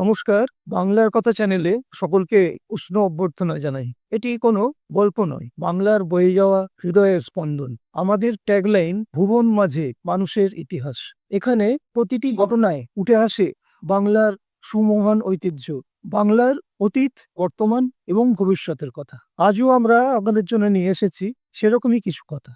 নমস্কার, বাংলার কথা চ্যানেলে সকলকে উষ্ণ অভ্যর্থনা জানাই। এটি কোনো গল্প নয়, বাংলার বয়ে যাওয়া হৃদয়ের স্পন্দন। আমাদের ট্যাগলাইন ভুবন মাঝে মানুষের ইতিহাস। এখানে প্রতিটি ঘটনায় উঠে আসে বাংলার সুমহান ঐতিহ্য, বাংলার অতীত, বর্তমান এবং ভবিষ্যতের কথা। আজও আমরা আপনাদের জন্য নিয়ে এসেছি সেরকমই কিছু কথা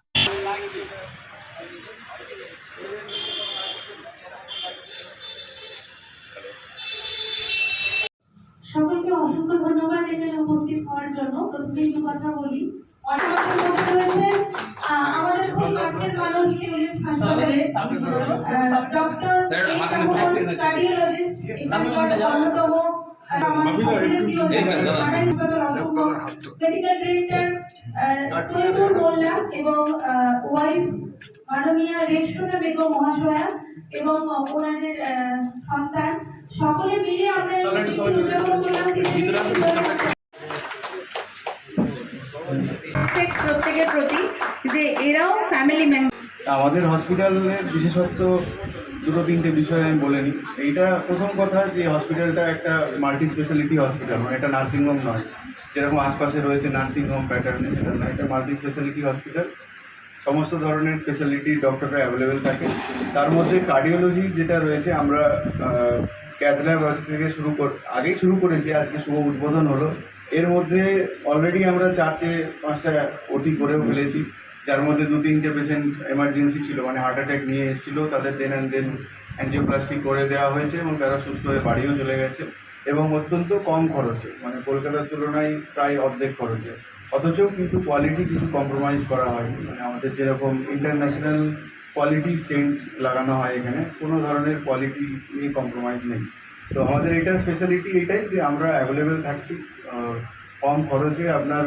সকলকে অসংখ্য ধন্যবাদ এখানে উপস্থিত হওয়ার জন্য। প্রথমে একটু কথা বলি। আমাদের খুব কাছের মানুষ টিউলিপ হাসপাতালে। ডক্টর কার্ডিওলজিস্ট অন্যতম আহ, আমার সকলের প্রিয় মেডিকেল ডিরেক্টর তৈমুর মোল্লা এবং ওয়াইফ মাননীয়া রেকসোনা বেগম মহাশয়া এবং ওনাদের সন্তান। সকলে মিলে আমরা প্রত্যেকের প্রতি যে এরাও ফ্যামিলি মেম্বার আমাদের হসপিটালের বিশেষত্ব দুটো তিনটে বিষয় আমি বলে নিই। এইটা প্রথম কথা যে হসপিটালটা একটা মাল্টি স্পেশালিটি হসপিটাল মানে এটা নার্সিংহোম নয়। যেরকম আশপাশে রয়েছে নার্সিংহোম প্যাটার্নে সেটা নয় এটা মাল্টি স্পেশালিটি হসপিটাল সমস্ত ধরনের স্পেশালিটি ডক্টররা অ্যাভেলেবেল থাকে। তার মধ্যে কার্ডিওলজি যেটা রয়েছে, আমরা ক্যাথল্যাব থেকে শুরু কর আগেই শুরু করেছি, আজকে শুভ উদ্বোধন হলো। এর মধ্যে অলরেডি আমরা চারটে, পাঁচটা ওটি করেও ফেলেছি। যার মধ্যে দু, তিনটে পেশেন্ট এমার্জেন্সি ছিল মানে হার্ট অ্যাটাক নিয়ে এসেছিল, তাদের দেন অ্যান্ড দেন অ্যাঞ্জিওপ্লাস্টি করে দেওয়া হয়েছে এবং তারা সুস্থ হয়ে বাড়িও চলে গেছে এবং অত্যন্ত কম খরচে মানে কলকাতার তুলনায় প্রায় অর্ধেক খরচে। অথচ কিন্তু কোয়ালিটি কিছু কম্প্রোমাইজ করা হয়নি। মানে আমাদের যেরকম ইন্টারন্যাশনাল কোয়ালিটি স্টেন্ট লাগানো হয় এখানে। কোনো ধরনের কোয়ালিটি নিয়ে কম্প্রোমাইজ নেই। তো আমাদের এটা স্পেশালিটি এটাই যে আমরা অ্যাভেলেবেল থাকছি। কম খরচে আপনার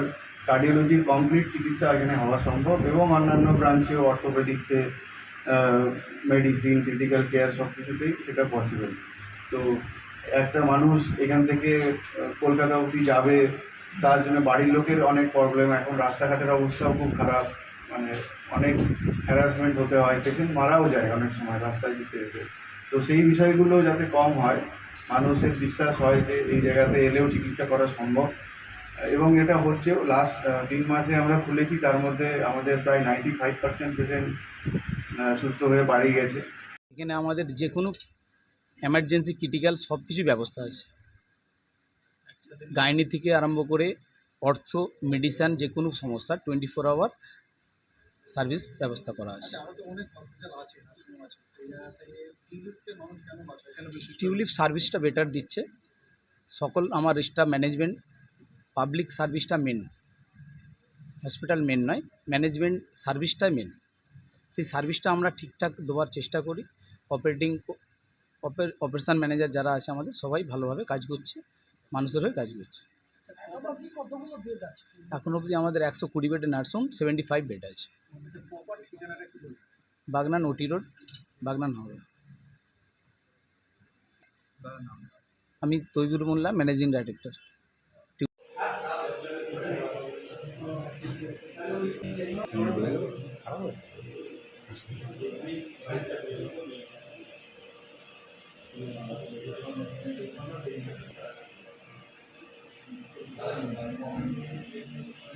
কার্ডিওলজির কমপ্লিট চিকিৎসা এখানে হওয়া সম্ভব এবং অন্যান্য ব্রাঞ্চে অর্থোপেডিক্সে মেডিসিন ক্রিটিক্যাল কেয়ার সব কিছুতেই সেটা পসিবল তো একটা মানুষ এখান থেকে কলকাতা অবধি যাবে, তার জন্য বাড়ির লোকের অনেক প্রবলেম এখন রাস্তাঘাটের অবস্থাও খুব খারাপ। মানে অনেক হ্যারাসমেন্ট হতে হয় পেশেন্ট মারাও যায় অনেক সময় রাস্তায় যেতে যেতে। তো সেই বিষয়গুলো যাতে কম হয়, মানুষের বিশ্বাস হয় যে এই জায়গাতে এলেও চিকিৎসা করা সম্ভব। এবং এটা হচ্ছেও লাস্ট তিন মাসে আমরা খুলেছি, তার মধ্যে আমাদের প্রায় নাইনটি ফাইভ পার্সেন্ট পেশেন্ট সুস্থ হয়ে বাড়ি গেছে। এখানে আমাদের যে কোনো এমার্জেন্সি ক্রিটিক্যাল সব কিছু ব্যবস্থা আছে। গাইনি থেকে আরম্ভ করে অর্থ মেডিসিন যে কোনো সমস্যা টোয়েন্টি ফোর আওয়ার সার্ভিস ব্যবস্থা করা আছে। টিউলিপ সার্ভিসটা বেটার দিচ্ছে। সকল আমার স্টাফ ম্যানেজমেন্ট পাবলিক সার্ভিসটা মেন হসপিটাল মেন নয় ম্যানেজমেন্ট সার্ভিসটাই মেন সেই সার্ভিসটা আমরা ঠিকঠাক দেওয়ার চেষ্টা করি। অপারেটিং অপারেশন ম্যানেজার যারা আছে আমাদের সবাই ভালোভাবে কাজ করছে মানুষের হয়ে কাজ করছে। এখন অবধি আমাদের একশো কুড়ি বেডের নার্সিংহোম সেভেন্টি ফাইভ বেড আছে। Bagnan OT road Bagnan Howrah. আমি তৈবুর মোল্লা ম্যানেজিং ডাইরেক্টর।